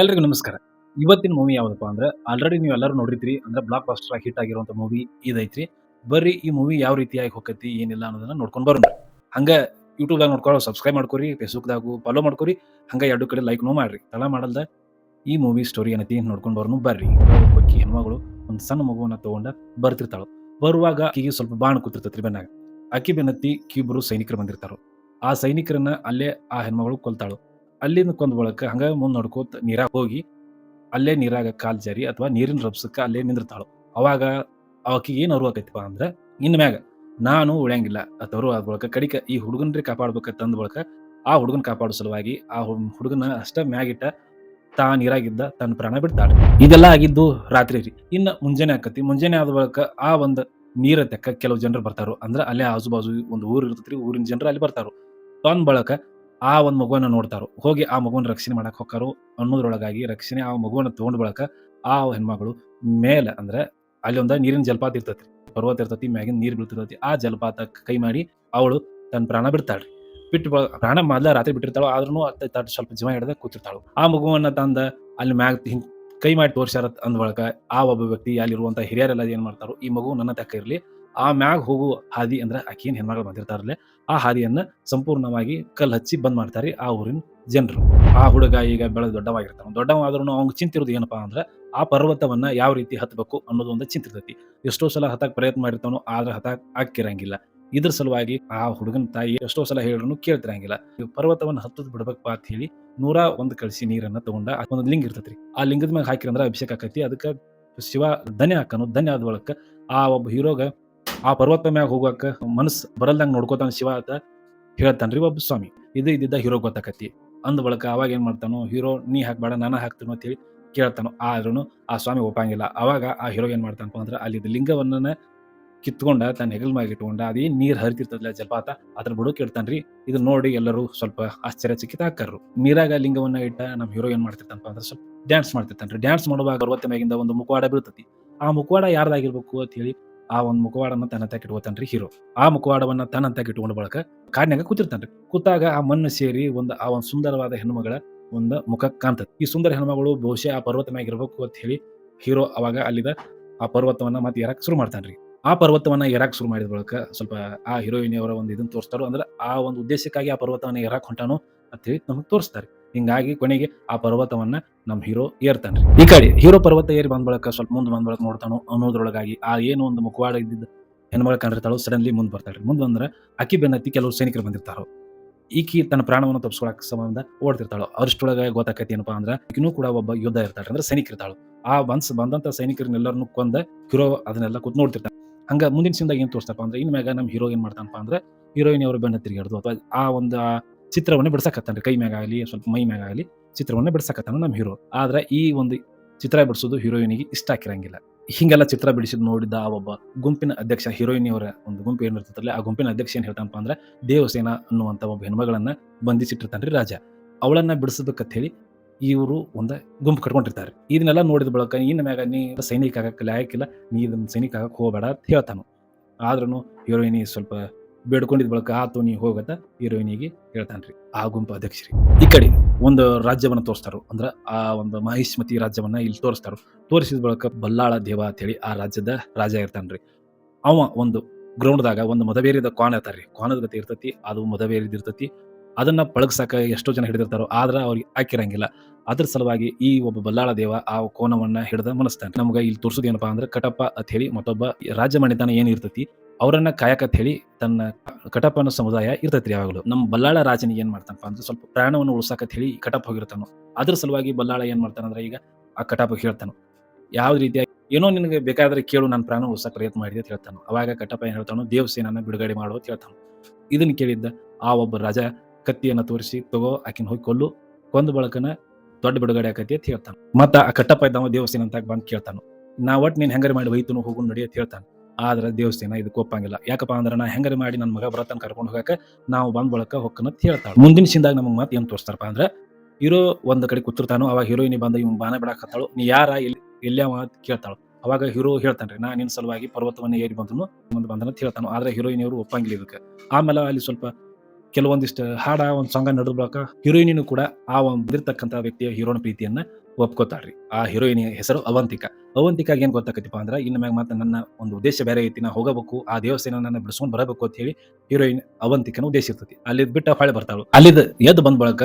ಎಲ್ರಿಗೂ ನಮಸ್ಕಾರ. ಇವತ್ತಿನ ಮೂವಿ ಯಾವುದಪ್ಪ ಅಂದ್ರೆ ಆಲ್ರೆಡಿ ನೀವು ಎಲ್ಲರೂ ನೋಡಿದ್ರಿ ಅಂದ್ರೆ ಬ್ಲಾಕ್ ಬಾಸ್ಟರ್ ಹಿಟ್ ಆಗಿರುವಂತ ಮೂವಿ ಇದೈತ್ರಿ. ಬರ್ರಿ ಈ ಮೂವಿ ಯಾವ ರೀತಿಯಾಗಿ ಹೋಗತಿ ಏನಿಲ್ಲ ಅನ್ನೋದನ್ನ ನೋಡ್ಕೊಂಡ್ ಬರೋಣ. ಹಂಗ ಯೂಟ್ಯೂಬ್ದಾಗ ನೋಡ್ಕೊಳ್ಳೋ ಸಬ್ಸ್ಕ್ರೈಬ್ ಮಾಡ್ಕೊರಿ ಫೇಸ್ಬುಕ್ದಾಗು ಫಾಲೋ ಮಾಡ್ಕೊರಿ. ಹಂಗ ಎರಡು ಕಡೆ ಲೈಕ್ ನೋ ಮಾಡ್ರಿ. ತಳ ಮಾಡಲ್ದ ಈ ಮೂವಿ ಸ್ಟೋರಿ ಏನೈತಿ ನೋಡ್ಕೊಂಡ್ ಬರೋನು ಬರ್ರಿ. ಒಕ್ಕಿ ಹೆಣ್ಮಗಳು ಒಂದು ಸಣ್ಣ ಮಗುವನ್ನ ತಗೊಂಡ ಬರ್ತಿರ್ತಾಳು. ಬರುವಾಗ ಅಕ್ಕಿಗೆ ಸ್ವಲ್ಪ ಬಾಣ ಕೂತಿರ್ತೈತ್ರಿ ಬೆನ್ನಾಗ ಅಕ್ಕಿ ಬೆನ್ನತ್ತಿ ಕಿಬ್ಬರು ಸೈನಿಕರು ಬಂದಿರ್ತಾರೋ. ಆ ಸೈನಿಕರನ್ನ ಅಲ್ಲೇ ಆ ಹೆಣ್ಮಗಳು ಕೊಲ್ತಾಳು. ಅಲ್ಲಿಂದ ಕೊಂದ್ ಬಳಕ ಹಂಗ ಮುಂದೆ ನೋಡ್ಕೋತ ನೀರಾಗ ಹೋಗಿ, ಅಲ್ಲೇ ನೀರಾಗ ಕಾಲ್ ಜಾರಿ ಅಥವಾ ನೀರಿನ ರಬ್ಸಕ್ಕ ಅಲ್ಲೇ ನಿಂದಿರ್ತಾಳು. ಅವಾಗ ಆಕಿಗೆ ಏನು ಅರು ಆಕೈತಿಪ್ಪ ಅಂದ್ರೆ, ಇನ್ ಮ್ಯಾಗ ನಾನು ಉಳಿಯಂಗಿಲ್ಲ ಅಥವಾ ಅದ್ ಬಳಕ ಕಡಿಕ ಈ ಹುಡುಗನ್ರಿ ಕಾಪಾಡ್ಬೇಕ ತಂದ ಬಳಕ, ಆ ಹುಡುಗನ್ ಕಾಪಾಡೋ ಸಲುವಾಗಿ ಆ ಹುಡ್- ಹುಡುಗನ ಅಷ್ಟ ಮ್ಯಾಗಿಟ್ಟ ತಾ ನೀರಾಗಿದ್ದ ತನ್ನ ಪ್ರಾಣ ಬಿಡ್ತಾಳೆ. ಇದೆಲ್ಲ ಆಗಿದ್ದು ರಾತ್ರಿ ರೀ. ಇನ್ನ ಮುಂಜಾನೆ ಆಕತಿ. ಮುಂಜಾನೆ ಆದ ಬಳಕ ಆ ಒಂದ್ ನೀರ ತೆಕ್ಕ ಕೆಲವು ಜನರು ಬರ್ತಾರು. ಅಂದ್ರ ಅಲ್ಲೇ ಆಜು ಬಾಜು ಒಂದು ಊರು ಇರ್ತೈತ್ರಿ, ಊರಿನ ಜನರು ಅಲ್ಲಿ ಬರ್ತಾರು. ತಂದ್ ಬಳಕ ಆ ಒಂದು ಮಗುವನ್ನ ನೋಡ್ತಾರು. ಹೋಗಿ ಆ ಮಗುವನ್ನ ರಕ್ಷಣೆ ಮಾಡಕ್ಕೆ ಹೋಗಾರು ಅನ್ನೋದ್ರೊಳಗಾಗಿ ರಕ್ಷಣೆ ಆ ಮಗುವನ್ನ ತಗೊಂಡ್ ಬಳಕ ಆ ಹೆಣ್ಮಗಳು ಮೇಲೆ ಅಂದ್ರೆ ಅಲ್ಲಿ ಒಂದ ನೀರಿನ ಜಲಪಾತ ಇರ್ತೈತಿ ಪರ್ವತ ಇರ್ತತಿ, ಮ್ಯಾಗಿನ ನೀರು ಬೀಳ್ತಿರ್ತೈತಿ ಆ ಜಲಪಾತಕ್ಕೆ ಕೈ ಮಾಡಿ ಅವಳು ತನ್ನ ಪ್ರಾಣ ಬಿಡ್ತಾಳ್ರಿ. ಬಿಟ್ಟು ಪ್ರಾಣ ಮೊದಲ ರಾತ್ರಿ ಬಿಟ್ಟಿರ್ತಾಳು ಆದ್ರೂ ಸ್ವಲ್ಪ ಜೀವ ಹಿಡ್ದ ಕೂತಿರ್ತಾಳು. ಆ ಮಗುವನ್ನ ತಂದ ಅಲ್ಲಿ ಮ್ಯಾಗ ಹಿಂಗ್ ಕೈ ಮಾಡಿ ತೋರ್ಸಾರ ಅಂದ ಬಳಕ ಆ ಒಬ್ಬ ವ್ಯಕ್ತಿ ಅಲ್ಲಿರುವಂತ ಹಿರಿಯರೆಲ್ಲ ಏನ್ ಮಾಡ್ತಾರೋ, ಈ ಮಗು ನನ್ನ ತಕ್ಕ ಇರ್ಲಿ. ಆ ಮ್ಯಾಗ ಹೋಗು ಹಾದಿ ಅಂದ್ರೆ ಆಕೇನು ಹೆಣ್ಮಗಳು ಬಂದಿರ್ತಾರಲ್ಲೇ, ಆ ಹಾದಿಯನ್ನ ಸಂಪೂರ್ಣವಾಗಿ ಕಲ್ಲು ಹಚ್ಚಿ ಬಂದ್ ಮಾಡ್ತಾರೆ ಆ ಊರಿನ ಜನರು. ಆ ಹುಡುಗ ಈಗ ಬೆಳೆದು ದೊಡ್ಡವಾಗಿರ್ತಾನ. ದೊಡ್ಡವಾದ್ರೂ ಅವ್ನಿಗೆ ಚಿಂತಿರೋದು ಏನಪ್ಪಾ ಅಂದ್ರೆ, ಆ ಪರ್ವತವನ್ನ ಯಾವ ರೀತಿ ಹತ್ತಬೇಕು ಅನ್ನೋದು ಒಂದು ಚಿಂತಿರ್ತೈತಿ ಎಷ್ಟೋ ಸಲ ಹತ್ತಾಕ್ ಪ್ರಯತ್ನ ಮಾಡಿರ್ತಾನೋ, ಆದ್ರೆ ಹತಾಕ್ ಆಕ್ಕಿರಂಗಿಲ್ಲ ಇದ್ರ ಸಲುವಾಗಿ ಆ ಹುಡುಗನ ತಾಯಿ ಎಷ್ಟೋ ಸಲ ಹೇಳಿದ್ರು ಕೇಳ್ತಿರಂಗಿಲ್ಲ. ಪರ್ವತವನ್ನ ಹತ್ತದ್ ಬಿಡ್ಬೇಕಪ್ಪ ಅಂತ ಹೇಳಿ ನೂರ ಒಂದ್ ಕಳಿಸಿ ನೀರನ್ನ ತಗೊಂಡ ಒಂದು ಲಿಂಗ ಇರ್ತೈತ್ರಿ. ಆ ಲಿಂಗದ ಮ್ಯಾಗ ಹಾಕಿರಂದ್ರ ಅಭಿಷೇಕ ಆಕತಿ. ಅದಕ್ಕೆ ಶಿವ ಧನ್ಯ ಹಾಕನು, ಧನ್ಯ ಆದ ಬಳಕ ಆ ಒಬ್ಬ ಹೀರೋಗ ಆ ಪರ್ವತ ಮ್ಯಾಗ ಹೋಗಾಕ ಮನಸ್ ಬರಲ್ದಂಗ ನೋಡ್ಕೋತಾನ ಶಿವ ಅಂತ ಹೇಳ್ತಾನ್ರಿ ಒಬ್ಬ ಸ್ವಾಮಿ, ಇದು ಇದ್ದಿದ್ದ ಹೀರೋ ಗೊತ್ತಾಕತಿ ಅಂದ ಬಳಕ ಅವಾಗ ಏನ್ ಮಾಡ್ತಾನೋ ಹೀರೋ ನೀ ಹಾಕ್ಬೇಡ, ನಾನು ಹಾಕ್ತೀನೋ ಅಂತ ಹೇಳಿ ಕೇಳ್ತಾನೋ. ಆದ್ರೂ ಆ ಸ್ವಾಮಿ ಒಪ್ಪಂಗಿಲ್ಲ. ಅವಾಗ ಆ ಹೀರೋ ಏನ್ ಮಾಡ್ತಾನಪ್ಪ ಅಂದ್ರೆ, ಅಲ್ಲಿ ಲಿಂಗವನ್ನ ಕಿತ್ಕೊಂಡ, ತನ್ನ ಹೆಗಲ್ ಮ್ಯಾಗ ಇಟ್ಕೊಂಡ, ಅದೇ ನೀರ್ ಹರಿತಿರ್ತದಲ್ಲ ಜಲಪಾತ ಅದ್ರ ಬುಡಕ್ ಇಡ್ತಾನ್ರಿ. ಇದನ್ನ ನೋಡಿ ಎಲ್ಲರೂ ಸ್ವಲ್ಪ ಆಶ್ಚರ್ಯಚಕಿತ ಹಾಕರು ನೀರಾಗ ಲಿಂಗವನ್ನ ಇಟ್ಟ ನಮ್ ಹೀರೋ ಏನ್ ಮಾಡ್ತಿರ್ತಾನಪ್ಪ ಅಂದ್ರೆ, ಸ್ವಲ್ಪ ಡ್ಯಾನ್ಸ್ ಮಾಡ್ತಿರ್ತಾನ್ರಿ. ಡ್ಯಾನ್ಸ್ ಮಾಡುವಾಗ ಪರ್ವತ ಮ್ಯಾಗಿಂದ ಒಂದು ಮುಖವಾಡ ಬೀಳ್ತತಿ. ಆ ಮುಖವಾಡ ಯಾರ್ದಾಗಿರ್ಬೇಕು ಅಂತ ಹೇಳಿ ಆ ಒಂದು ಮುಖವಾಡನ ತನ್ನ ತಕ್ಕ ಇಟ್ಕೋತಾನ್ರಿ ಹೀರೋ ಆ ಮುಖವಾಡವನ್ನ ತನ್ನ ತಕ್ಕ ಇಟ್ಕೊಂಡ ಬಳಕ ಕಾಡಿನಾಗ ಕೂತಿರ್ತಾನ್ರಿ. ಕೂತಾಗ ಆ ಮಣ್ಣು ಸೇರಿ ಒಂದು ಆ ಒಂದು ಸುಂದರವಾದ ಹೆಣ್ಮಗಳ ಒಂದು ಮುಖ ಕಾಣ್ತದೆ. ಈ ಸುಂದರ ಹೆಣ್ಮಗಳು ಬಹುಶಃ ಆ ಪರ್ವತ ಮ್ಯಾಗ ಇರ್ಬೇಕು ಅಂತ ಹೇಳಿ ಹೀರೋ ಅವಾಗ ಅಲ್ಲಿದ ಆ ಪರ್ವತವನ್ನ ಮತ್ತೆ ಏರಕ್ ಶುರು ಮಾಡ್ತಾನ್ರಿ. ಆ ಪರ್ವತವನ್ನ ಏರಾಕ್ ಶುರು ಮಾಡಿದ ಬಳಿಕ ಸ್ವಲ್ಪ ಆ ಹೀರೋಯಿನಿಯವರ ಒಂದು ಇದನ್ನ ತೋರಿಸ್ತಾರೋ ಅಂದ್ರೆ ಆ ಒಂದು ಉದ್ದೇಶಕ್ಕಾಗಿ ಆ ಪರ್ವತವನ್ನ ಏರಾಕ್ ಹೊಂಟಾನು ಅಂತ ಹೇಳಿ ನಮಗೆ ತೋರಿಸ್ತಾರೆ. ಹಿಂಗಾಗಿ ಕೊನೆಗೆ ಆ ಪರ್ವತವನ್ನ ನಮ್ಮ ಹೀರೋ ಏರ್ತಾನ್ರಿ. ಈ ಕಡೆ ಹೀರೋ ಪರ್ವತ ಏರಿ ಬಂದ ಬಳಕ ಸ್ವಲ್ಪ ಮುಂದೆ ಬಂದ ಬಳಕ ನೋಡ್ತಾನೋ ಅನ್ನೋದ್ರೊಳಗಾಗಿ ಆ ಏನು ಒಂದು ಮುಖವಾಡ ಇದ್ದಿದ್ದ ಹೆಣ್ಮಳ ಕಂಡಿರ್ತಾಳೋ ಸಡನ್ಲಿ ಮುಂದೆ ಬರ್ತಾಳ್ರಿ. ಮುಂದೆ ಬಂದ್ರ ಅಕ್ಕಿ ಬೆನ್ನತ್ತಿ ಕೆಲವು ಸೈನಿಕರು ಬಂದಿರ್ತಾರೋ. ಈಕಿ ತನ್ನ ಪ್ರಾಣವನ್ನು ತಪ್ಪಿಸ್ಕೊಳಕ್ ಸಂಬಂಧ ಓಡ್ತಿರ್ತಾಳು. ಅಷ್ಟೊಳಗೆ ಗೊತ್ತಾಕತಿ ಏನಪ್ಪಾ ಅಂದ್ರೆ ಈಕಿನೂ ಕೂಡ ಒಬ್ಬ ಯೋಧ ಇರ್ತಾಳೆ ಅಂದ್ರೆ ಸೈನಿಕ ಇರ್ತಾಳು. ಆ ಬನ್ಸ್ ಬಂದಂತ ಸೈನಿಕರನ್ನೆಲ್ಲರನ್ನು ಕೊಂದ ಹೀರೋ ಅದನ್ನೆಲ್ಲ ಕೂತ್ ನೋಡ್ತಿರ್ತಾನೆ ಹಂಗ ಮುಂದಿನ ಸಿಂದಾಗ ಏನ್ ತೋರಿಸ್ತಪ್ಪ ಅಂದ್ರೆ ಇನ್ ಮ್ಯಾಗ ನಮ್ ಹೀರೋ ಏನ್ ಮಾಡ್ತಾನಪ್ಪ ಅಂದ್ರೆ ಹೀರೋಯಿನ್ ಅವ್ರ ಬೆನ್ನ ತಿರುಗಾಡ್ದು ಅಥವಾ ಆ ಒಂದು ಚಿತ್ರವನ್ನ ಬಿಡ್ಸಕತ್ತಾನ್ರಿ, ಕೈ ಮ್ಯಾಗ ಆಗಲಿ ಸ್ವಲ್ಪ ಮೈ ಮ್ಯಾಗ ಆಗಲಿ ಚಿತ್ರವನ್ನ ಬಿಡ್ಸಕತ್ತಾನ ನಮ್ಮ ಹೀರೋ. ಆದ್ರೆ ಈ ಒಂದು ಚಿತ್ರ ಬಿಡಿಸೋದು ಹೀರೋಯಿನಿಗೆ ಇಷ್ಟ ಆಗಿರಂಗಿಲ್ಲ. ಹಿಂಗೆಲ್ಲ ಚಿತ್ರ ಬಿಡಿಸಿದ್ ನೋಡಿದ ಆ ಒಬ್ಬ ಗುಂಪಿನ ಅಧ್ಯಕ್ಷ ಹೀರೋಯಿನಿ ಅವರ ಒಂದು ಗುಂಪು ಏನಿರ್ತದಲ್ಲ ಆ ಗುಂಪಿನ ಅಧ್ಯಕ್ಷ ಏನ್ ಹೇಳ್ತಾನಪ್ಪ ಅಂದ್ರೆ, ದೇವಸೇನ ಅನ್ನುವಂತ ಒಬ್ಬ ಹೆಣ್ಮಗಳನ್ನ ಬಂಧಿಸಿಟ್ಟಿರ್ತಾನ್ರಿ ರಾಜ. ಅವಳನ್ನ ಬಿಡಿಸೋದಕ್ಕಂತ ಹೇಳಿ ಇವರು ಒಂದು ಗುಂಪು ಕಟ್ಕೊಂಡಿರ್ತಾರೆ. ಇದನ್ನೆಲ್ಲ ನೋಡಿದ ಬಳಕ, ನೀನ್ ಮ್ಯಾಗ, ನೀ ಸೈನಿಕ ಆಗಕ್ಕೆ ಲಾಯಕ್ಕಿಲ್ಲ ನೀ ಇದನ್ನ ಸೈನಿಕ ಆಗಕ್ಕೆ ಹೋಗಬೇಡ ಅಂತ ಹೇಳ್ತಾನು. ಆದ್ರೂ ಹೀರೋಯಿನಿ ಸ್ವಲ್ಪ ಬೇಡ್ಕೊಂಡಿದ್ ಬಳಕ ಆತು ನೀ ಹೋಗತ್ತ ಹೀರೋಯಿನಿಗೆ ಹೇಳ್ತಾನ್ರಿ. ಆ ಗುಂಪು ಅಧ್ಯಕ್ಷರಿ. ಈ ಕಡೆ ಒಂದು ರಾಜ್ಯವನ್ನ ತೋರಿಸ್ತಾರು. ಅಂದ್ರ ಆ ಒಂದು ಮಹಿಷ್ಮತಿ ರಾಜ್ಯವನ್ನ ಇಲ್ಲಿ ತೋರಿಸ್ತಾರು. ತೋರಿಸಿದ ಬಳಕ ಬಲ್ಲಾಳ ದೇವ ಅಂತ ಹೇಳಿ ಆ ರಾಜ್ಯದ ರಾಜ ಇರ್ತಾನ್ರಿ. ಅವ ಒಂದು ಗ್ರೌಂಡ್ದಾಗ ಒಂದು ಮದವೇರಿದ ಕ್ವಾನ್ ಇರ್ತಾರ್ರಿ. ಕ್ವಾನದ ಗತಿ ಇರ್ತತಿ, ಅದು ಮದವೇರಿದ ಇರ್ತತಿ. ಅದನ್ನ ಪಳಗ್ಸಾಕ ಎಷ್ಟೋ ಜನ ಹಿಡಿದಿರ್ತಾರೋ, ಆದ್ರ ಅವ್ರಿಗೆ ಹಾಕಿರಂಗಿಲ್ಲ. ಅದ್ರ ಸಲುವಾಗಿ ಈ ಒಬ್ಬ ಬಲ್ಲಾಳ ದೇವ ಆ ಕೋನವನ್ನ ಹಿಡಿದ ಮನಸ್ತಾನೆ. ನಮ್ಗ ಇಲ್ಲಿ ತೋರಿಸೋದೇನಪ್ಪ ಅಂದ್ರೆ, ಕಟಪ್ಪ ಅಂತ ಹೇಳಿ ಮತ್ತೊಬ್ಬ ರಾಜ್ಯ ಮನೆತನ ಏನಿರ್ತತಿ ಅವರನ್ನ ಕಾಯಕತ್ ಹೇಳಿ ತನ್ನ ಕಟಪ್ಪನ ಸಮುದಾಯ ಇರ್ತೈತಿ ಯಾವಾಗಲೂ. ನಮ್ಮ ಬಲ್ಲಾಳ ರಾಜನಿಗೆ ಏನ್ ಮಾಡ್ತಾನಪ್ಪ ಅಂದ್ರೆ ಸ್ವಲ್ಪ ಪ್ರಾಣವನ್ನು ಉಳಿಸಾಕತ್ ಹೇಳಿ ಕಟಪ್ ಹೋಗಿರ್ತಾನೋ. ಅದ್ರ ಸಲುವಾಗಿ ಬಲ್ಲಾಳ ಏನ್ ಮಾಡ್ತಾನಂದ್ರೆ ಈಗ ಆ ಕಟಪ್ ಹೇಳ್ತಾನು. ಯಾವ ರೀತಿಯಾಗಿ ಏನೋ ನಿನಗೆ ಬೇಕಾದ್ರೆ ಕೇಳು ನನ್ನ ಪ್ರಾಣ ಉಳಿಸಕ್ಕೆ ಪ್ರಯತ್ನ ಮಾಡಿದೆ ಅಂತ ಹೇಳ್ತಾನು. ಅವಾಗ ಕಟಪ್ಪ ಏನ್ ಹೇಳ್ತಾನು ದೇವಸೇನನ್ನ ಬಿಡುಗಡೆ ಮಾಡು ಅಂತ ಹೇಳ್ತಾನು. ಇದನ್ನ ಕೇಳಿದ್ದ ಆ ಒಬ್ಬ ರಾಜ ಕತ್ತಿಯನ್ನ ತೋರಿಸಿ, ತಗೋ, ಆಕಿನ ಹೋಗಿ ಕೊಲ್ಲು, ಕೊಂದ ಬಳಕನ ದೊಡ್ಡ ಬಿಡುಗಡೆ ಆಕತಿ ಅಂತ ಹೇಳ್ತಾನೆ. ಮತ್ತ ಆ ಕಟ್ಟಪ್ಪ ಇದ್ದಾವ ದೇವಸೇನ ಅಂತ ಬಂದು ಕೇಳ್ತಾನು. ನಾ ಒಟ್ಟು ನೀನ್ ಹೆಂಗಾರ ಮಾಡಿ ಹೋಯ್ತು ಹೋಗು ನಡಿ ಅಂತ ಹೇಳ್ತಾನ. ಆದ್ರ ದೇವಸ್ಥಾನ ಇದಕ್ಕೆ ಒಪ್ಪಂಗಿಲ್ಲ. ಯಾಕಪ್ಪ ಅಂದ್ರೆ ನಾ ಹೆಂಗಾರ ಮಾಡಿ ನನ್ನ ಮಗ ಬರತನ ಕರ್ಕೊಂಡು ಹೋಗಾಕ ನಾವು ಬಂದ್ ಬಳಕ ಹೊಕ್ಕನ ಹೇಳ್ತಾಳೆ. ಮುಂದಿನ ಸಿಂದಾಗ ನಮ್ಗೆ ಮತ್ತೆ ಏನ್ ತೋರಿಸ್ತಾರಪ್ಪ ಅಂದ್ರೆ, ಹೀರೋ ಒಂದ್ ಕಡೆ ಕೂತಿರ್ತಾನೋ, ಅವಾಗ ಹೀರೋಯಿನಿ ಬಂದ ಇವ್ ಬಾನ ಬಿಡಾಕತ್ತಾಳು ನೀ ಯಾರ ಇಲ್ಲಿ ಅಂತ ಕೇಳ್ತಾಳು. ಅವಾಗ ಹೀರೋ ಹೇಳ್ತಾನ್ರಿ, ನಾ ನಿನ್ ಸಲುವಾಗಿ ಪರ್ವತವನ್ನ ಏರಿ ಬಂದನು ಮುಂದೆ ಬಂದನ ಅಂತ ಹೇಳ್ತಾನು. ಆದ್ರೆ ಹೀರೋಯಿನ್ ಅವರು ಒಪ್ಪಂಗಿಲ್ಲ ಇದಕ್ಕೆ. ಆಮೇಲೆ ಅಲ್ಲಿ ಸ್ವಲ್ಪ ಕೆಲವೊಂದಿಷ್ಟು ಹಾಡ, ಒಂದು ಸಾಂಗ್ ನಡೆದ ಬಳಿಕ ಹೀರೋಯಿನಿನೂ ಕೂಡ ಆ ಒಂದು ಬಂದಿರ್ತಕ್ಕಂಥ ವ್ಯಕ್ತಿಯ ಹೀರೋನ ಪ್ರೀತಿಯನ್ನ ಒಪ್ಕೋತಾಳ್ರಿ ಆ ಹೀರೋಯಿನ್ ಹೆಸರು ಅವಂತಿಕ. ಅವಂತಿಕಾಗ ಏನ್ ಗೊತ್ತಾಕತಿಪ್ಪ ಅಂದ್ರೆ ಇನ್ನು ಮ್ಯಾಗ ಮತ್ತೆ ನನ್ನ ಒಂದು ಉದ್ದೇಶ ಬೇರೆ ಐತಿ, ನಾ ಹೋಗಬೇಕು, ಆ ದೇವಸ್ಥಾನ ನನ್ನ ಬಿಡಿಸ್ಕೊಂಡು ಬರಬೇಕು ಅಂತ ಹೇಳಿ ಹೀರೋಯಿನ್ ಅವಂತಿಕನ ಉದ್ದೇಶ ಇರ್ತೈತಿ. ಅಲ್ಲಿ ಬಿಟ್ಟು ಹೊಳೆ ಬರ್ತಾಳು. ಅಲ್ಲಿದ ಎದ್ದು ಬಂದ ಬಳಕ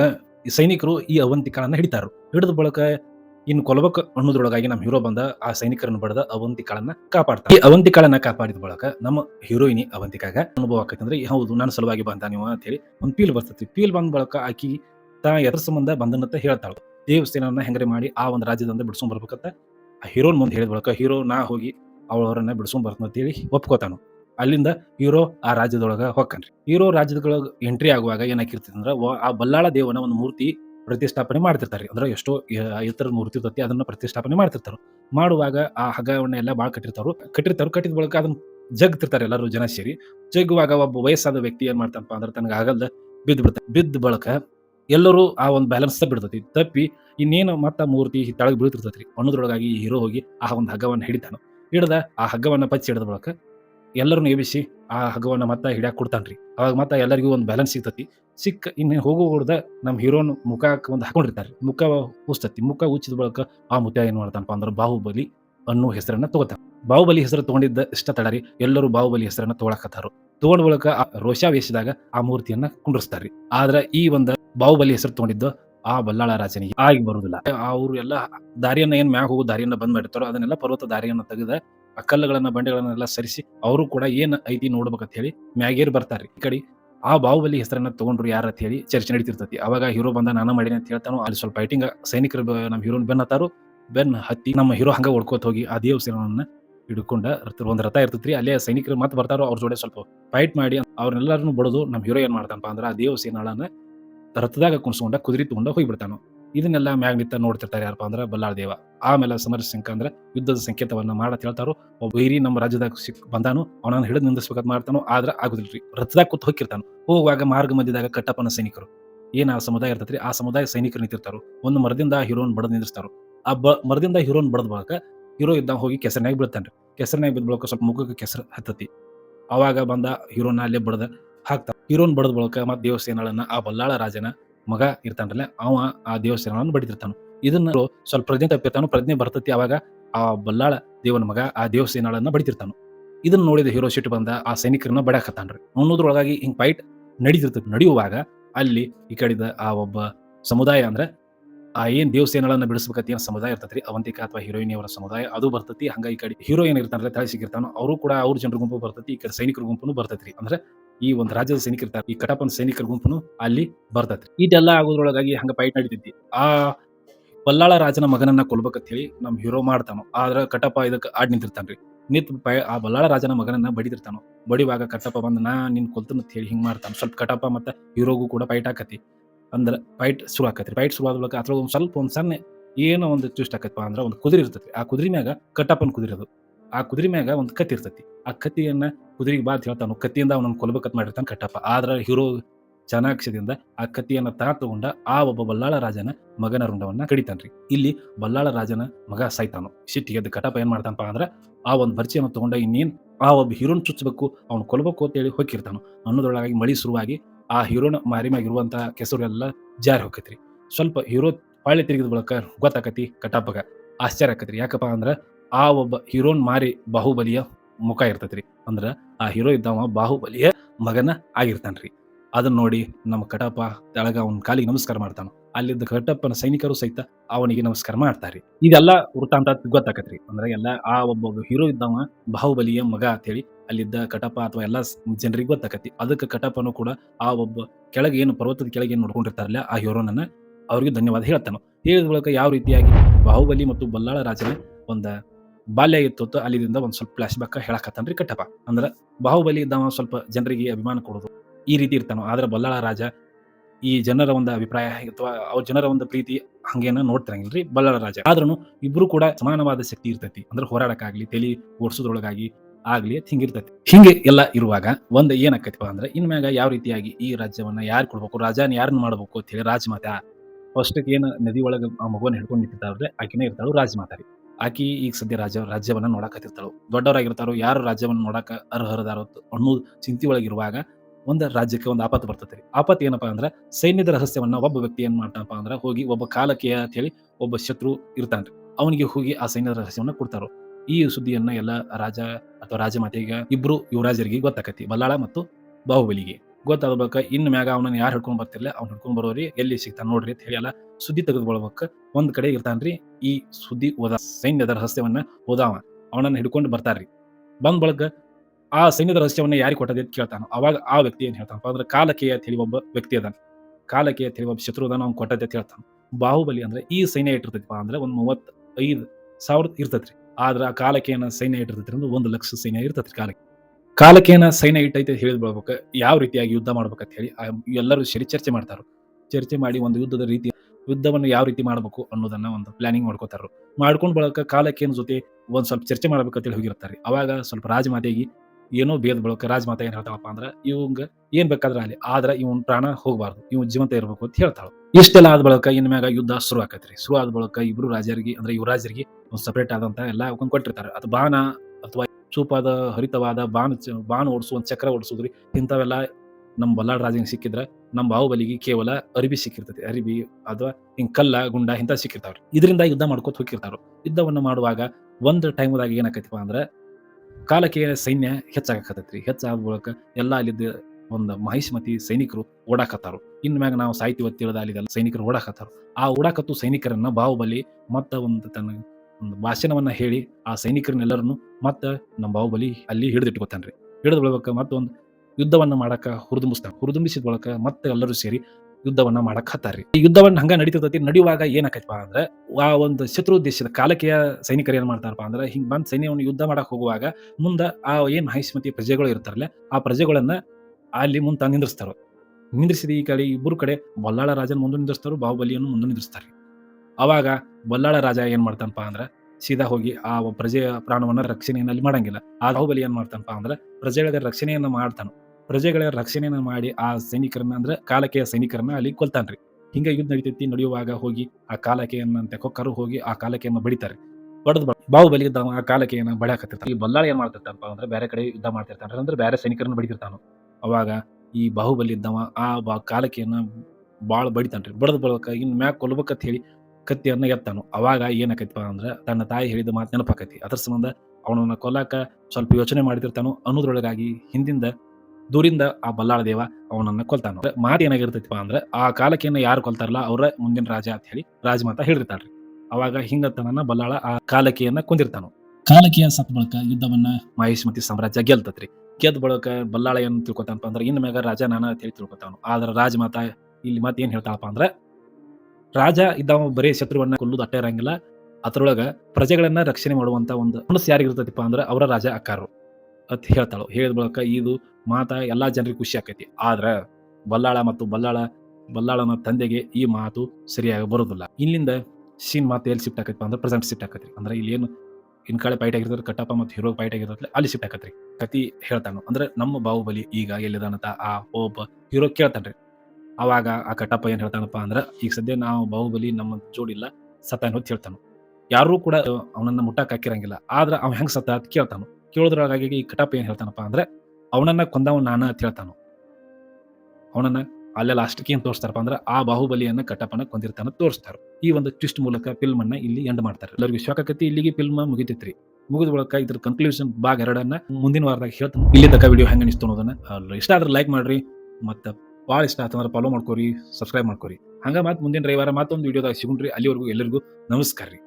ಸೈನಿಕರು ಈ ಅವಂತಿಕಾಳನ್ನ ಹಿಡಿತಾರು. ಹಿಡಿದ ಬಳಕ ಇನ್ನು ಕೊಲ್ಬೇಕು ಅನ್ನೋದ್ರೊಳಗಾಗಿ ನಮ್ಮ ಹೀರೋ ಬಂದ, ಆ ಸೈನಿಕರನ್ನು ಬಡದ ಅವಂತಿಕಾಳನ್ನ ಕಾಪಾಡ್ತಾರೆ ಈ ಅವಂತಿಕಾಳನ್ನ ಕಾಪಾಡಿದ ಬಳಕ ನಮ್ಮ ಹೀರೋಯಿನಿ ಅವಂತಿಕಾಗ ಅನುಭವ ಆಕೈತಿ ಅಂದ್ರೆ, ಹೌದು ನನ್ನ ಸಲುವಾಗಿ ಬಂದ ನೀವು ಅಂತ ಹೇಳಿ ಒಂದು ಪೀಲ್ ಬರ್ತೈತಿ. ಪೀಲ್ ಬಂದ ಬಳಕ ಆಕಿ ತಾ ಎದ್ರ ಸಂಬಂಧ ಬಂದನಂತ ಹೇಳ್ತಾಳು. ದೇವಸ್ಥಾನವನ್ನ ಹೆಂಗರೆ ಮಾಡಿ ಆ ಒಂದು ರಾಜ್ಯದಿಂದ ಬಿಡಿಸ್ಕೊಂಡ್ ಬರ್ಬೇಕಂತ ಆ ಹೀರೋನ್ ಮುಂದೆ ಹೇಳಿದ ಬಳಕ ಹೀರೋ ನಾ ಹೋಗಿ ಅವಳವರನ್ನ ಬಿಡಿಸ್ಕೊಂಡ್ ಬರ್ತಾನ ಅಂತ ಹೇಳಿ ಒಪ್ಕೋತಾನು. ಅಲ್ಲಿಂದ ಹೀರೋ ಆ ರಾಜ್ಯದೊಳಗೆ ಹೊಕ್ಕನ್ರಿ. ಹೀರೋ ರಾಜ್ಯದೊಳಗೆ ಎಂಟ್ರಿ ಆಗುವಾಗ ವ- ಆ ಬಲ್ಲಾಳ ದೇವನ ಒಂದು ಮೂರ್ತಿ ಪ್ರತಿಷ್ಠಾಪನೆ ಮಾಡ್ತಿರ್ತಾರೆ. ಅಂದ್ರೆ ಎಷ್ಟೋ ಎತ್ತರ ಮೂರ್ತಿ ಇರ್ತೈತಿ ಅದನ್ನ ಪ್ರತಿಷ್ಠಾಪನೆ ಮಾಡ್ತಿರ್ತಾರೆ. ಮಾಡುವಾಗ ಆ ಹಗ್ಗವನ್ನ ಎಲ್ಲ ಬಾಳ್ ಕಟ್ಟಿರ್ತಾರೆ. ಕಟ್ಟಿರ್ತಾರು. ಕಟ್ಟಿದ ಬಳಿಕ ಅದನ್ನ ಜಗ್ತಿರ್ತಾರೆ ಎಲ್ಲರೂ ಜನ ಸೇರಿ. ಜಗ್ಗುವಾಗ ಒಬ್ಬ ವಯಸ್ಸಾದ ವ್ಯಕ್ತಿ ಏನ್ ಮಾಡ್ತಾನಪ್ಪ ಅಂದ್ರೆ ತನಗ ಆಗಲ್ದ ಬಿದ್ದು ಬಿಡ್ತಾನೆ ಬಿದ್ದ ಬಳಕ ಎಲ್ಲರೂ ಆ ಒಂದು ಬ್ಯಾಲೆನ್ಸ್ ಬಿಡ್ತೈತಿ. ತಪ್ಪಿ ಇನ್ನೇನು ಮತ್ತ ಮೂರ್ತಿ ತೆಳಗ್ ಬೀಳ್ತಿರ್ತೈತಿ ಅನ್ನೋದ್ರೊಳಗಾಗಿ ಈ ಹೀರೋ ಹೋಗಿ ಆ ಒಂದು ಹಗ್ಗವನ್ನು ಹಿಡಿತಾನು. ಹಿಡ್ದ ಆ ಹಗ್ಗವನ್ನ ಪಚ್ಚಿ ಹಿಡಿದ ಬಳಕ ಎಲ್ಲರನ್ನು ಎಬ್ಬಿಸಿ ಆ ಹಗ್ಗವನ್ನ ಮತ್ತ ಹಿಡ್ಯಾಕ್ ಕೊಡ್ತಾನ್ರಿ. ಅವಾಗ ಮತ್ತ ಎಲ್ಲರಿಗೂ ಒಂದು ಬ್ಯಾಲೆನ್ಸ್ ಸಿಗ್ತತಿ. ಸಿಕ್ಕ ಇನ್ನು ಹೋಗುವುದ ನಮ್ಮ ಹೀರೋನ್ ಮುಖ ಒಂದು ಹಾಕೊಂಡಿರ್ತಾರೆ. ಮುಖ ಉಸ್ತತಿ, ಮುಖ ಉಚ್ಚಿದ ಬಳಕ ಆ ಮುತ್ಯ ಏನ್ ಮಾಡ್ತಾನಪ್ಪ ಅಂದ್ರೆ ಬಾಹುಬಲಿ ಅನ್ನೋ ಹೆಸರನ್ನ ತಗೋತಾನ. ಬಾಹುಬಲಿ ಹೆಸರು ತಗೊಂಡಿದ್ದ ಇಷ್ಟ ತಡರಿ. ಎಲ್ಲರೂ ಬಾಹುಬಲಿ ಹೆಸರನ್ನ ತಗೊಳಕತ್ತಾರು. ತಗೊಂಡ ಬಳಕ ಆ ರೋಷಾವೇಶದಾಗ ಆ ಮೂರ್ತಿಯನ್ನ ಕುಂಡ್ರಸ್ತಾರ್ರಿ. ಆದ್ರ ಈ ಒಂದು ಬಾಹುಬಲಿ ಹೆಸರು ತಗೊಂಡಿದ್ದು ಆ ಬಲ್ಲಾಳ ರಾಜನಿಗೆ ಆಗಿ ಬರುದಿಲ್ಲ. ಅವ್ರು ಎಲ್ಲ ದಾರಿಯನ್ನ ಏನ್ ಮ್ಯಾಗ ಹೋಗೋ ದಾರಿಯನ್ನ ಬಂದ್ ಮಾಡಿರ್ತಾರೋ ಅದನ್ನೆಲ್ಲ ಪರ್ವತ ದಾರಿಯನ್ನ ತೆಗೆದ ಆ ಕಲ್ಲುಗಳನ್ನ ಬಂಡೆಗಳನ್ನೆಲ್ಲ ಸರಿಸಿ ಅವರು ಕೂಡ ಏನ್ ಐತಿ ನೋಡ್ಬೇಕಂತ ಹೇಳಿ ಮ್ಯಾಗೇರ್ ಬರ್ತಾರ್ರಿ. ಈ ಕಡೆ ಆ ಬಾಹುಬಲಿ ಹೆಸರನ್ನ ತಗೊಂಡ್ರು ಯಾರ ಅಂತ ಹೇಳಿ ಚರ್ಚೆ ನಡೀತಿರ್ತೈತಿ. ಅವಾಗ ಹೀರೋ ಬಂದ ನಾನು ಮಾಡೀನಿ ಅಂತ ಹೇಳ್ತಾನು ಅಲ್ಲಿ ಸ್ವಲ್ಪ ಫೈಟಿಂಗ್ ಸೈನಿಕರು ನಮ್ಮ ಹೀರೋನ್ ಬೆನ್ ಹತ್ತಾರು. ಬೆನ್ ಹತ್ತಿ ನಮ್ಮ ಹೀರೋ ಹಂಗ ಹೊಡ್ಕೋತ ಹೋಗಿ ಆ ದೇವಸ್ಥಾನವನ್ನ ಹಿಡ್ಕೊಂಡ ಒಂದು ರಥ ಇರ್ತೈತ್ರಿ, ಅಲ್ಲೇ ಸೈನಿಕರು ಮತ್ತೆ ಬರ್ತಾರೋ ಅವ್ರ ಜೋಡೆ ಸ್ವಲ್ಪ ಫೈಟ್ ಮಾಡಿ ಅವ್ರನ್ನೆಲ್ಲರನ್ನು ಬಡದು ನಮ್ಮ ಹೀರೋ ಏನು ಮಾಡ್ತಾನಪ್ಪ ಅಂದ್ರೆ ಆ ದೇವಸ್ಥಾನಗಳನ್ನ ರಥದಾಗ ಕುಣಿಸ್ಕೊಂಡ ಕುದುರೆ ತಗೊಂಡ ಹೋಗ್ಬಿಡ್ತಾನು. ಇದನ್ನೆಲ್ಲ ಮ್ಯಾಗ್ನಿತ್ತ ನಿಂತ ನೋಡ್ತಿರ್ತಾರೆ ಯಾರಪ್ಪ ಅಂದ್ರೆ ಬಲ್ಲಾಳ ದೇವ. ಆಮೇಲೆ ಸಮರ ಸಿಂಕ ಅಂದ್ರೆ ಯುದ್ಧದ ಸಂಕೇತವನ್ನ ಮಾಡತ್ ಹೇಳ್ತಾರೋ, ಒಬ್ಬ ಹಿರಿ ನಮ್ಮ ರಾಜ್ಯದಾಗ ಸಿಕ್ ಬಂದಾನು, ಅವನನ್ನ ಹಿಡಿದು ನಿಂದಿಸ್ಬೇಕಂತ ಮಾಡ್ತಾನೋ, ಆದ್ರೆ ಆಗುದಿಲ್ರಿ. ರಥದಾಗ ಕೂತ್ ಹೋಗಿರ್ತಾನು ಹೋಗುವಾಗ ಮಾರ್ಗ ಮಧ್ಯದಾಗ ಕಟ್ಟಪ್ಪನ ಸೈನಿಕರು. ಏನ್ ಆ ಸಮುದಾಯ ಇರ್ತೈತ್ರಿ, ಆ ಸಮುದಾಯ ಸೈನಿಕರು ನಿಂತಿರ್ತಾರೋ. ಒಂದು ಮರದಿಂದ ಹೀರೋನ್ ಬಡದ್ ನಿಂದಿರ್ತಾರೋ ಆ ಬ ಮರದಿಂದ ಹೀರೋನ್ ಬಡದ್ ಬಳಕ ಹೀರೋ ಇದ್ದ ಹೋಗಿ ಕೆಸರಿನಾಗ ಬಿಡ್ತಾನೆ ಕೆಸರಿನಾಗ ಬಿದ್ದ ಬಳಕ ಸ್ವಲ್ಪ ಮುಖಕ್ಕೆ ಕೆಸರು ಹತ್ತತಿ. ಅವಾಗ ಬಂದ ಹೀರೋನ ಅಲ್ಲೇ ಬಡ್ದ ಹಾಕ್ತಾ ಹೀರೋನ್ ಬಡದ ಬಳಕ ಮತ್ತೆ ದೇವಸೇನಾಳನ್ನ ಆ ಬಲ್ಲಾಳ ರಾಜನ ಮಗ ಇರ್ತಾನಲ್ಲ ಅವ ಆ ದೇವಸೇನಾಳನ್ನ ಬಡಿತಿರ್ತಾನ. ಇದನ್ನ ಸ್ವಲ್ಪ ಪ್ರಜ್ಞೆ ತಪ್ಪಿರ್ತಾನು, ಪ್ರಜ್ಞೆ ಬರ್ತತಿ ಅವಾಗ ಆ ಬಲ್ಲಾಳ ದೇವನ ಮಗ ಆ ದೇವಸೇನಾಳನ್ನ ಬಡಿತಿರ್ತಾನು. ಇದನ್ನ ನೋಡಿದ ಹೀರೋ ಸಿಟ್ಟು ಬಂದ ಆ ಸೈನಿಕರನ್ನ ಬಡಾಕತ್ತಾನ್ರಿ. ಅನ್ನೋದ್ರೊಳಗಾಗಿ ಹಿಂಗ್ ಫೈಟ್ ನಡೀತಿರ್ತ ನಡೆಯುವಾಗ ಅಲ್ಲಿ ಈ ಕಡೆದ ಆ ಒಬ್ಬ ಸಮುದಾಯ ಅಂದ್ರೆ ಆ ಏನ್ ಬಿಡಿಸ್ಬೇಕಂತ ಏನ್ ಸಮುದಾಯ ಇರ್ತೈತ್ರಿ, ಅವಂತಿಕ ಅಥವಾ ಹೀರೋಯಿನಿ ಅವರ ಸಮುದಾಯ, ಅದು ಬರ್ತೈತಿ. ಹಂಗ ಈ ಕಡೆ ಹೀರೋ ಏನ್ ತಳಿ ಸಿಗಿರ್ತಾನೋ ಅವರು ಕೂಡ ಅವ್ರ ಜನರ ಗುಂಪು ಬರ್ತೈತಿ, ಈ ಕಡೆ ಸೈನಿಕರ ಗುಂಪು ಬರ್ತೈತ್ರಿ. ಅಂದ್ರೆ ಈ ಒಂದು ರಾಜ್ಯದ ಸೈನಿಕರ ಇರ್ತಾರೆ, ಈ ಕಟಪನ ಸೈನಿಕರ ಗುಂಪುನು ಅಲ್ಲಿ ಬರ್ತೈತ್ರಿ. ಇದೆಲ್ಲ ಆಗೋದ್ರೊಳಗಾಗಿ ಹಂಗ ಫೈಟ್ ನಡೀತೈತಿ. ಆ ಬಲ್ಲಾಳ ರಾಜನ ಮಗನನ್ನ ಕೊಲ್ಬೇಕಂತ ಹೇಳಿ ನಮ್ ಹೀರೋ ಮಾಡ್ತಾನೋ, ಆದ್ರ ಕಟಪ ಇದಕ್ಕೆ ಆಡ್ ನಿಂತಿರ್ತಾನ್ರಿ. ನಿತ್ ಆ ಬಲ್ಲಾಳ ರಾಜನ ಮಗನನ್ನ ಬಡಿದಿರ್ತಾನೋ, ಬಡಿವಾಗ ಕಟ್ಟಪ್ಪ ಬಂದ, ನಾ ನಿನ್ ಕೊಲ್ತನ ಅಂತ ಹೇಳಿ ಹಿಂಗ್ ಮಾಡ್ತಾನ. ಸ್ವಲ್ಪ ಕಟಪ ಮತ್ತೆ ಹೀರೋಗೂ ಕೂಡ ಫೈಟ್ ಆಕತಿ. ಅಂದ್ರ ಫೈಟ್ ಶುರು ಆಕತ್ರಿ. ಫೈಟ್ ಶುರು ಆದ್ಮೇಲೆ ಅದ್ರ ಒಂದು ಸ್ವಲ್ಪ ಒಂದು ಸಣ್ಣ ಏನೋ ಒಂದು ಟ್ವಿಸ್ಟ್ ಆಕತ್ಪ ಅಂದ್ರೆ ಒಂದು ಕುದುರೆ ಇರ್ತೈತಿ ಆ ಕುದುರೆ ಮ್ಯಾಗ ಕಟ್ಟಪ್ಪನ ಕುದುರೆ ಅದು. ಆ ಕುದುರೆ ಮ್ಯಾಗ ಒಂದು ಕತ್ತಿ ಇರ್ತೈತಿ. ಆ ಕತ್ತಿಯನ್ನ ಕುದುರೆಗೆ ಬಾತ್ ಹೇಳ್ತಾನು ಕತ್ತಿಯಿಂದ ಅವನನ್ನು ಕೊಲ್ಬೇಕಂತ ಮಾಡಿರ್ತಾನೆ ಕಟ್ಟಪ್ಪ. ಆದ್ರೆ ಹೀರೋ ಚನಾಕ್ಷದಿಂದ ಆ ಕತ್ತಿಯನ್ನ ತಾ ತಗೊಂಡ ಆ ಒಬ್ಬ ಬಲ್ಲಾಳ ರಾಜನ ಮಗನ ರುಂಡವನ್ನ ಕಡಿತಾನ್ರಿ. ಇಲ್ಲಿ ಬಲ್ಲಾಳ ರಾಜನ ಮಗ ಸಾಯ್ತಾನು. ಸಿಟ್ಟಿಗೆ ಎದ್ದು ಕಟಪ ಏನ್ ಮಾಡ್ತಾನಪ್ಪ ಅಂದ್ರ ಆ ಒಂದು ಬರ್ಚಿಯನ್ನು ತಗೊಂಡ ಇನ್ನೇನ್ ಆ ಒಬ್ಬ ಹೀರೋನ್ ಚುಚ್ಚಬೇಕು ಅವ್ನು ಕೊಲ್ಬೇಕು ಅಂತೇಳಿ ಹೋಗಿರ್ತಾನು ಅನ್ನೋದ್ರೊಳಗಾಗಿ ಮಳಿ ಶುರುವಾಗಿ ಆ ಹೀರೋನ ಮಾರಿ ಮ್ಯಾಗಿರುವಂತ ಕೆಸರು ಎಲ್ಲ ಜಾರಿ ಹೋಗತ್ರಿ ಸ್ವಲ್ಪ ಹೀರೋ ಪಾಳೆ ತಿರುಗಿದ ಬಳಕ ಗೊತ್ತಾಕತಿ ಕಟಾಪಗ ಆಶ್ಚರ್ಯ ಆಕತ್ರಿ. ಯಾಕಪ್ಪ ಅಂದ್ರ ಆ ಒಬ್ಬ ಹೀರೋನ್ ಮಾರಿ ಬಾಹುಬಲಿಯ ಮುಖ ಇರ್ತೈತ್ರಿ. ಅಂದ್ರ ಆ ಹೀರೋ ಇದ್ದವ ಬಾಹುಬಲಿಯ ಮಗನ ಆಗಿರ್ತಾನ್ರಿ. ಅದನ್ನ ನೋಡಿ ನಮ್ಮ ಕಟಪ್ಪ ತೆಳಗ ಅವನ ಕಾಲಿಗೆ ನಮಸ್ಕಾರ ಮಾಡ್ತಾನ. ಅಲ್ಲಿದ್ದ ಕಟಪ್ಪನ ಸೈನಿಕರು ಸಹಿತ ಅವನಿಗೆ ನಮಸ್ಕಾರ ಮಾಡ್ತಾರೆ. ಇದೆಲ್ಲ ವೃತ್ತಾಂತ ಗೊತ್ತಾಕತ್ರಿ. ಅಂದ್ರೆ ಎಲ್ಲ ಆ ಒಬ್ಬ ಹೀರೋ ಇದ್ದವ ಬಾಹುಬಲಿಯ ಮಗ ಅಂತೇಳಿ ಅಲ್ಲಿದ್ದ ಕಟಪ ಅಥವಾ ಎಲ್ಲ ಜನರಿಗೆ ಗೊತ್ತಾಕತಿ. ಅದಕ್ಕೆ ಕಟಪನು ಕೂಡ ಆ ಒಬ್ಬ ಕೆಳಗೆ ಏನು ಪರ್ವತದ ಕೆಳಗೆ ಏನು ನೋಡ್ಕೊಂಡಿರ್ತಾರಲ್ಲ ಆ ಹೀರೋನನ್ನ ಅವ್ರಿಗೆ ಧನ್ಯವಾದ ಹೇಳ್ತಾನೆ. ಹೇಳಿದ ಬಳಿಕ ಯಾವ ರೀತಿಯಾಗಿ ಬಾಹುಬಲಿ ಮತ್ತು ಬಲ್ಲಾಳ ರಾಜನ ಒಂದ ಬಾಲ್ಯ ಇತ್ತು ಅಲ್ಲಿಂದ ಒಂದು ಸ್ವಲ್ಪ ಫ್ಲಾಶ್ ಬ್ಯಾಕ್ ಹೇಳಕತ್ತಾನ್ರಿ ಕಟ್ಟಪ್ಪ ಅಂದ್ರ ಬಾಹುಬಲಿ ಇದ್ದಾವ ಸ್ವಲ್ಪ ಜನರಿಗೆ ಅಭಿಮಾನ ಕೊಡೋದು ಈ ರೀತಿ ಇರ್ತಾನೋ. ಆದ್ರೆ ಬಲ್ಲಾಳ ರಾಜ ಈ ಜನರ ಒಂದು ಅಭಿಪ್ರಾಯ ಅಥವಾ ಅವ್ರ ಜನರ ಒಂದು ಪ್ರೀತಿ ಹಂಗೇನ ನೋಡ್ತಿರಂಗಿಲ್ರಿ ಬಲ್ಲಾಳ ರಾಜ. ಆದ್ರೂ ಇಬ್ರು ಕೂಡ ಸಮಾನವಾದ ಶಕ್ತಿ ಇರ್ತೈತಿ. ಅಂದ್ರೆ ಹೋರಾಡಕ್ಕಾಗ್ಲಿ, ತಲಿ ಓಡಿಸೋದ್ರೊಳಗಾಗಿ ಆಗ್ಲಿ ಹಿಂಗಿರ್ತೈತಿ. ಹಿಂಗೆ ಎಲ್ಲ ಇರುವಾಗ ಒಂದ್ ಏನಾಕೈತಿಪ್ಪ ಅಂದ್ರೆ ಇನ್ಮ್ಯಾಗ ಯಾವ ರೀತಿಯಾಗಿ ಈ ರಾಜ್ಯವನ್ನ ಯಾರು ಕೊಡ್ಬೇಕು, ರಾಜನ ಯಾರನ್ನ ಮಾಡ್ಬೇಕು ಅಂತ ಹೇಳಿ ರಾಜಮಾತ ಫಸ್ಟ್ ಏನು ನದಿ ಒಳಗೆ ಆ ಮಗುವನ್ನ ಹಿಡ್ಕೊಂಡು ನಿಂತಿರ್ತಾಳ್ರಿ ಆಕಿನೇ ಇರ್ತಾಳು ರಾಜಮಾತಾರಿ ಆಕಿ ಈಗ ಸದ್ಯ ರಾಜ, ರಾಜ್ಯವನ್ನ ನೋಡಕತ್ತಿರ್ತಾಳು. ದೊಡ್ಡವರಾಗಿರ್ತಾರೋ ಯಾರು ರಾಜ್ಯವನ್ನ ನೋಡಕ ಅರ್ಹರದಾರ ಅನ್ನೋ ಚಿಂತೆ ಒಳಗಿರುವಾಗ ಒಂದು ರಾಜ್ಯಕ್ಕೆ ಒಂದು ಆಪತ್ತು ಬರ್ತೈತೆ ಆಪತ್ತು ಏನಪ್ಪಾ ಅಂದ್ರೆ ಸೈನ್ಯದ ರಹಸ್ಯವನ್ನ ಒಬ್ಬ ವ್ಯಕ್ತಿ ಏನ್ ಮಾಡ್ತಾನಪ್ಪ ಅಂದ್ರೆ ಹೋಗಿ ಒಬ್ಬ ಕಾಲಕೀಯ ಅಂತ ಹೇಳಿ ಒಬ್ಬ ಶತ್ರು ಇರ್ತಾನ್ರಿ. ಅವನಿಗೆ ಹೋಗಿ ಆ ಸೈನ್ಯದ ರಹಸ್ಯವನ್ನ ಕೊಡ್ತಾರೋ. ಈ ಸುದ್ದಿಯನ್ನ ಎಲ್ಲ ರಾಜ ಅಥವಾ ರಾಜಮಾತೆಗೆ ಇಬ್ರು ಯುವರಾಜರಿಗೆ ಗೊತ್ತಾಕತಿ. ಬಲ್ಲಾಳ ಮತ್ತು ಬಾಹುಬಲಿಗೆ. ಗೊತ್ತಾದ ಬಳಿಕ ಇನ್ನು ಮ್ಯಾಗ ಅವನನ್ನ ಯಾರು ಹಿಡ್ಕೊಂಡು ಬರ್ತಿರ್ಲಿಲ್ಲ ಅವ್ನು ಹಿಡ್ಕೊಂಡ್ ಬರೋರಿ ಎಲ್ಲಿ ಸಿಗ್ತಾನ ನೋಡ್ರಿ ಅಂತ ಹೇಳಿ ಎಲ್ಲ ಸುದ್ದಿ ತೆಗೆದುಕೊಳ್ಬೇಕ. ಒಂದ್ ಕಡೆ ಇರ್ತಾನ್ರಿ, ಈ ಸುದ್ದಿ ಓದ ಸೈನ್ಯದ ರಹಸ್ಯವನ್ನ ಓದಾವ. ಅವನನ್ನ ಹಿಡ್ಕೊಂಡು ಬರ್ತಾರ್ರಿ. ಬಂದ್ ಬಳಕ ಆ ಸೈನ್ಯದ ರಹಸ್ಯವನ್ನ ಯಾರಿಗೆ ಕೊಟ್ಟದೆ ಅಂತ ಕೇಳ್ತಾನ. ಅವಾಗ ಆ ವ್ಯಕ್ತಿ ಏನ್ ಹೇಳ್ತಾನಪ್ಪ ಅಂದ್ರೆ, ಕಾಲಕೇಯ ಅಂತ ಹೇಳಿ ಒಬ್ಬ ವ್ಯಕ್ತಿ ಅದಾನ. ಕಾಲಕೇಯ ತಿಳಿ ಒಬ್ಬ ಶತ್ರು ಅದಾನ ಅವ್ನು ಕೊಟ್ಟದೆ ಅಂತ ಹೇಳ್ತಾನ. ಬಾಹುಬಲಿ ಅಂದ್ರೆ ಈ ಸೈನ್ಯ ಇಟ್ಟಿರ್ತೈತಿಪ್ಪ ಅಂದ್ರೆ ಒಂದ್ ಮೂವತ್ ಐದು ಸಾವಿರ ಇರ್ತೈತ್ರಿ. ಆದ್ರ ಆ ಕಾಲಕೇಯನ ಸೈನ್ಯ ಇಟ್ಟಿರ್ತೈತಿ ಅಂದ್ರೆ ಒಂದು ಲಕ್ಷ ಸೈನ್ಯ ಇರ್ತೈತಿ ಕಾಲಕ್ಕೆ. ಕಾಲಕೇನ ಸೈನ್ಯ ಇಟ್ಟೈತೆ ಹೇಳಿದ್ ಬಿಡ್ಬೇಕು ಯಾವ ರೀತಿಯಾಗಿ ಯುದ್ಧ ಮಾಡ್ಬೇಕಂತ ಹೇಳಿ ಎಲ್ಲರೂ ಸರಿ ಚರ್ಚೆ ಮಾಡ್ತಾರ. ಚರ್ಚೆ ಮಾಡಿ ಒಂದು ಯುದ್ಧದ ರೀತಿ, ಯುದ್ಧವನ್ನು ಯಾವ ರೀತಿ ಮಾಡಬೇಕು ಅನ್ನೋದನ್ನ ಒಂದು ಪ್ಲಾನಿಂಗ್ ಮಾಡ್ಕೋತಾರ. ಮಾಡ್ಕೊಂಡ್ ಬಳಕ ಕಾಲಕೇನ ಜೊತೆ ಒಂದ್ ಸ್ವಲ್ಪ ಚರ್ಚೆ ಮಾಡ್ಬೇಕಂತ ಹೇಳಿ ಹೋಗಿರ್ತಾರೆ. ಅವಾಗ ಸ್ವಲ್ಪ ರಾಜಮಾತೆಗೆ ಏನೋ ಭೇದ ಬಳಕ ರಾಜಮಾತ ಏನ್ ಹೇಳ್ತಾಳಪ್ಪ ಅಂದ್ರೆ ಇವಂಗ ಏನ್ ಬೇಕಾದ್ರೆ ಅಲ್ಲಿ ಆದ್ರೆ ಇವನ್ ಪ್ರಾಣ ಹೋಗಬಾರ್ದು ಇವ್ ಜೀವಂತ ಇರ್ಬೇಕು ಅಂತ ಹೇಳ್ತಾಳ. ಇಷ್ಟೆಲ್ಲ ಆದ ಬಳಕ ಇನ್ ಮ್ಯಾಗ ಯುದ್ಧ ಶುರು ಆಕತ್ರಿ. ಶುರು ಆದ ಬಳಕ ಇಬ್ರು ರಾಜರಿಗೆ, ಅಂದ್ರೆ ಯುವರಾಜರಿಗೆ ಒಂದು ಸಪರೇಟ್ ಆದಂತ ಎಲ್ಲ ಅವ್ಕೊಂಡ್ ಕೊಟ್ಟಿರ್ತಾರೆ. ಅದು ಬಾಣ ಅಥವಾ ಚೂಪಾದ ಹರಿತವಾದ ಬಾಣ ಬಾಣ ಓಡಿಸು, ಒಂದ್ ಚಕ್ರ ಓಡಿಸೋದ್ರಿ, ಇಂಥವೆಲ್ಲ ನಮ್ಮ ಬಲ್ಲಾಡ್ ರಾಜಂಗ್ ಸಿಕ್ಕಿದ್ರ ನಮ್ಮ ಬಾಹುಬಲಿಗೆ ಕೇವಲ ಅರಿಬಿ ಸಿಕ್ಕಿರ್ತೈತಿ. ಅರಿಬಿ ಅಥವಾ ಹಿಂಗ್ ಕಲ್ಲ, ಗುಂಡ ಇಂಥ ಸಿಕ್ಕಿರ್ತಾವ್ರಿ. ಇದರಿಂದ ಯುದ್ಧ ಮಾಡ್ಕೋತ ಹೋಗಿರ್ತಾರ. ಯುದ್ಧವನ್ನ ಮಾಡುವಾಗ ಒಂದು ಟೈಮ್ದಾಗ ಏನಾಕೈತಿಪ್ಪ ಅಂದ್ರ ಕಾಲಕ್ಕೆ ಸೈನ್ಯ ಹೆಚ್ಚಾಗತ್ರಿ ಹೆಚ್ಚಾದ ಮೂಲಕ ಎಲ್ಲ ಅಲ್ಲಿದ್ದ ಒಂದು ಮಹಿಷ್ಮತಿ ಸೈನಿಕರು ಓಡಾಕತ್ತಾರು. ಇನ್ ಮ್ಯಾಗ ನಾವು ಸಾಹಿತ್ಯ ತಿಳಿದ ಅಲ್ಲಿದೆಲ್ಲ ಸೈನಿಕರು ಓಡಾಕತ್ತಾರು. ಆ ಓಡಾಕತ್ತು ಸೈನಿಕರನ್ನ ಬಾಹುಬಲಿ ಮತ್ತ ಒಂದು ತನ್ನ ಒಂದು ಭಾಷಣವನ್ನ ಹೇಳಿ ಆ ಸೈನಿಕರನ್ನೆಲ್ಲರನ್ನು ಮತ್ತ ನಮ್ಮ ಬಾಹುಬಲಿ ಅಲ್ಲಿ ಹಿಡಿದಿಟ್ಕೋತಾನ್ರಿ. ಹಿಡಿದು ಬಳಕ ಮತ್ತೊಂದು ಯುದ್ಧವನ್ನ ಮಾಡಕ ಹುರಿದುಂಬಿಸ್ತಾನೆ ಹುರಿದುಂಬಿಸಿದ ಬಳಕ ಮತ್ತೆ ಎಲ್ಲರೂ ಸೇರಿ ಯುದ್ಧವನ್ನ ಮಾಡಕ್ ಹತ್ತಾರ್ರಿ ಈ ಯುದ್ಧವನ್ನ ಹಂಗ ನಡೀತಿರ್ತೈತಿ, ನಡೆಯುವಾಗ ಏನಾಕೈತಪ್ಪ ಅಂದ್ರೆ, ಆ ಒಂದು ಶತ್ರು ದೇಶದ ಕಾಲಕೆಯ ಸೈನಿಕರು ಏನ್ ಮಾಡ್ತಾರಪ್ಪ ಅಂದ್ರೆ, ಹಿಂಗ್ ಬಂದ್ ಸೈನ್ಯವನ್ನು ಯುದ್ಧ ಮಾಡಕ್ ಹೋಗುವಾಗ ಮುಂದ ಆ ಏನ್ ಮಹಿಷ್ಮತಿ ಪ್ರಜೆಗಳು ಇರ್ತಾರಲ್ಲ, ಆ ಪ್ರಜೆಗಳನ್ನ ಅಲ್ಲಿ ಮುಂತ ನಿಂದ್ರಿಸ್ತಾರ. ನಿಂದ್ರಿಸಿದ ಈ ಕಡೆ ಇಬ್ಬರು ಕಡೆ ಬಲ್ಲಾಳ ರಾಜನ ಮುಂದೆ ನಿಂದ್ರಿಸ್ತಾರು, ಬಾಹುಬಲಿಯನ್ನು ಮುಂದೆ ನಿಂದ್ರಿಸ್ತಾರೆ ಅವಾಗ ಬಲ್ಲಾಳ ರಾಜ ಏನ್ ಮಾಡ್ತಾನಪ್ಪ ಅಂದ್ರೆ, ಸೀದಾ ಹೋಗಿ ಆ ಪ್ರಜೆಯ ಪ್ರಾಣವನ್ನ ರಕ್ಷಣೆಯನ್ನ ಅಲ್ಲಿ ಮಾಡಂಗಿಲ್ಲ. ಆ ಬಾಹುಬಲಿ ಏನ್ ಮಾಡ್ತಾನಪ್ಪ ಅಂದ್ರೆ, ಪ್ರಜೆಗಳ ರಕ್ಷಣೆಯನ್ನ ಮಾಡ್ತಾನ. ಪ್ರಜೆಗಳ ರಕ್ಷಣೆಯನ್ನು ಮಾಡಿ ಆ ಸೈನಿಕರನ್ನ ಅಂದ್ರೆ ಕಾಲಕೆಯ ಸೈನಿಕರನ್ನ ಅಲ್ಲಿ ಕೊಲ್ತಾನ್ರಿ. ಹಿಂಗ ಯುದ್ಧ ನಡೀತೈತಿ, ನಡೆಯುವಾಗ ಹೋಗಿ ಆ ಕಾಲಕೆಯನ್ನಂತೆ ಕೊಕ್ಕರು ಹೋಗಿ ಆ ಕಾಲಕೆಯನ್ನು ಬಡಿತಾರೆ. ಬಡದ್ ಬಾಹುಬಲಿ ಇದ್ದ ಆ ಕಾಲಕೆಯನ್ನ ಬಡಿಯಾಕತ್ತಿರ್ತಾನೆ ಈ ಬಲ್ಲಾಳ ಏನ್ ಮಾಡ್ತಿರ್ತಾನಪ್ಪ ಅಂದ್ರೆ ಬೇರೆ ಕಡೆ ಯುದ್ಧ ಮಾಡ್ತಿರ್ತಾನೆ ಅಂದ್ರೆ ಬೇರೆ ಸೈನಿಕರನ್ನ ಬಡಿತಿರ್ತಾನ. ಅವಾಗ ಈ ಬಾಹುಬಲಿ ಇದ್ದವ ಆ ಬಾ ಕಾಲಕೆಯನ್ನ ಬಾಳ ಬಡಿತಾನ್ರಿ. ಬಡದ್ ಬಳಕ ಇನ್ ಮ್ಯಾಕ್ ಕೊಲ್ಬೇಕಂತ ಹೇಳಿ ಕತ್ತಿಯನ್ನ ಎತ್ತಾನು. ಅವಾಗ ಏನಾಕೈತಿಪ್ಪ ಅಂದ್ರೆ ತನ್ನ ತಾಯಿ ಹೇಳಿದ ಮಾತು ನೆನಪಾಕೈತಿ. ಅದ್ರ ಸಂಬಂಧ ಅವನನ್ನ ಕೊಲ್ಲಾಕ ಸ್ವಲ್ಪ ಯೋಚನೆ ಮಾಡ್ತಿರ್ತಾನು ಅನ್ನೋದ್ರೊಳಗಾಗಿ ಹಿಂದಿಂದ ದೂರಿಂದ ಆ ಬಲ್ಲಾಳ ದೇವ ಅವನನ್ನ ಕೊಲ್ತಾನ ಮಾತು ಏನಾಗಿರ್ತೈತಿ ಅಂದ್ರೆ ಆ ಕಾಲಕಿಯನ್ನ ಯಾರು ಕೊಲ್ತಾರಲ್ಲ ಅವ್ರ ಮುಂದಿನ ರಾಜ ಅಂತ ಹೇಳಿ ರಾಜಮಾತ ಹೇಳಿರ್ತಾಳ್ರಿ. ಅವಾಗ ಹಿಂಗತ್ತನನ್ನ ಬಲ್ಲಾಳ ಆ ಕಾಲಕಿಯನ್ನ ಕೊಂದಿರ್ತಾನು ಕಾಲಕಿಯ ಸತ್ ಬಳಕ ಯುದ್ಧವನ್ನ ಮಹಿಷ್ಮತಿ ಸಾಮ್ರಾಜ್ಯ ಗೆಲ್ತತ್ರಿ. ಗೆದ್ದ ಬಳಕ ಬಲ್ಲಾಳ ಏನ್ ತಿಳ್ಕೊತಾನಪ್ಪ ಅಂದ್ರೆ ಇನ್ ಮ್ಯಾಗ ರಾಜ ನಾನ ಅಂತ ಹೇಳಿ ತಿಳ್ಕೊತಾನು ಆದ್ರ ರಾಜಮಾತ ಇಲ್ಲಿ ಮತ್ತೆ ಏನ್ ಹೇಳ್ತಾಳಪ್ಪ ಅಂದ್ರೆ ರಾಜ ಇದ್ದಾವ ಬರೀ ಶತ್ರುವನ್ನ ಕೊಲ್ಲುದು ಅಟ್ಟೆ ಇರಂಗಿಲ್ಲ. ಅದ್ರೊಳಗ ಪ್ರಜೆಗಳನ್ನ ರಕ್ಷಣೆ ಮಾಡುವಂತ ಒಂದು ಮನಸ್ಸು ಯಾರಿಗಿರ್ತೈತಿಪ್ಪ ಅಂದ್ರೆ ಅವರ ರಾಜ ಅಕ್ಕಾರು ಅಂತ ಹೇಳ್ತಾಳು. ಹೇಳಿದ ಬಳಿಕ ಇದು ಮಾತ ಎಲ್ಲ ಜನರಿಗೆ ಖುಷಿ ಆಕೈತಿ. ಆದ್ರೆ ಬಲ್ಲಾಳ ಮತ್ತು ಬಲ್ಲಾಳ, ಬಲ್ಲಾಳನ ತಂದೆಗೆ ಈ ಮಾತು ಸರಿಯಾಗಿ ಬರೋದಿಲ್ಲ. ಇಲ್ಲಿಂದ ಸೀನ್ ಮಾತು ಎಲ್ಲಿ ಶಿಫ್ಟ್ ಆಕೈತಿ ಅಂದ್ರೆ ಪ್ರೆಸೆಂಟ್ ಶಿಫ್ಟ್ ಆಕೈತಿ ಅಂದ್ರೆ ಇಲ್ಲಿ ಏನು ಇನ್ ಕಡೆ ಫೈಟ್ ಆಗಿರ್ತದೆ ಕಟ್ಟಪ್ಪ ಮತ್ತು ಹೀರೋ ಪೈಟ್ ಆಗಿರ್ತದೆ ಅಲ್ಲಿ ಶಿಫ್ಟ್ ಆಕತ್ರಿ. ಕತಿ ಹೇಳ್ತಾನು. ಅಂದ್ರೆ ನಮ್ಮ ಬಾಹುಬಲಿ ಈಗ ಎಲ್ಲಿದಾನಂತ ಆ ಒಬ್ಬ ಹೀರೋ ಕೇಳ್ತಾನ್ರಿ. ಅವಾಗ ಆ ಕಟ್ಟಪ್ಪ ಏನು ಹೇಳ್ತಾನಪ್ಪ ಅಂದ್ರೆ, ಈಗ ಸದ್ಯ ನಾವು ಬಾಹುಬಲಿ ನಮ್ಮ ಜೋಡಿಲ್ಲ ಸತ್ತ ಹೊತ್ತು ಹೇಳ್ತಾನು. ಯಾರೂ ಕೂಡ ಅವನನ್ನ ಮುಟ್ಟಕ್ಕೆ ಹಾಕಿರಂಗಿಲ್ಲ. ಆದ್ರೆ ಅವ ಹೆಂಗ್ ಸತ್ತ ಅಂತ ಕೇಳ್ತಾನು. ಕೇಳೋದ್ರೊಳಗಾಗಿ ಈ ಕಟಪ್ ಏನ್ ಹೇಳ್ತಾನಪ್ಪ ಅಂದ್ರೆ, ಅವನನ್ನ ಕೊಂದವ್ ನಾನ ಅಂತ ಹೇಳ್ತಾನು. ಅವನನ್ನ ಅಲ್ಲೇ ಲಾಸ್ಟ್ಗೆ ಏನ್ ತೋರಿಸ್ತಾರಪ್ಪ ಅಂದ್ರೆ, ಆ ಬಾಹುಬಲಿಯನ್ನ ಕಟಪನ ಕೊಂದಿರ್ತಾನ ತೋರಿಸ್ತಾರೆ. ಈ ಒಂದು ಟ್ವಿಸ್ಟ್ ಮೂಲಕ ಫಿಲ್ಮ್ ಅನ್ನ ಇಲ್ಲಿ ಎಂಡ್ ಮಾಡ್ತಾರೆ. ಎಲ್ಲರಿಗೂ ಶಾಕಕತಿ ಇಲ್ಲಿಗೆ ಫಿಲ್ಮ್ ಮುಗಿತೈತ್ರಿ. ಮುಗಿದ ಬಳಿಕ ಇದ್ರ ಕನ್ಕ್ಲೂಷನ್ ಭಾಗ ಎರಡನ್ನ ಮುಂದಿನ ವಾರದಾಗ ಹೇಳ್ತಾನೆ. ಇಲ್ಲಿ ತಕ್ಕ ವಿಡಿಯೋ ಹೆಂಗ ಅನಿಸ್ತು ಅನ್ನೋದನ್ನ ಇಷ್ಟ ಆದ್ರೆ ಲೈಕ್ ಮಾಡ್ರಿ, ಮತ್ತೆ ಭಾಳ ಇಷ್ಟ ಆತಂದ್ರೆ ಫಾಲೋ ಮಾಡ್ಕೋರಿ ಸಬ್ಸ್ಕ್ರೈಬ್ ಮಾಡ್ಕೋರಿ. ಹಂಗ ಮತ್ತೆ ಮುಂದಿನ ರವಿವಾರ ಮತ್ತೊಂದು ವಿಡಿಯೋದಾಗ ಸಿಗುಣ್ರಿ. ಅಲ್ಲಿವರೆಗೂ ಎಲ್ಲರಿಗೂ ನಮಸ್ಕಾರ ರೀ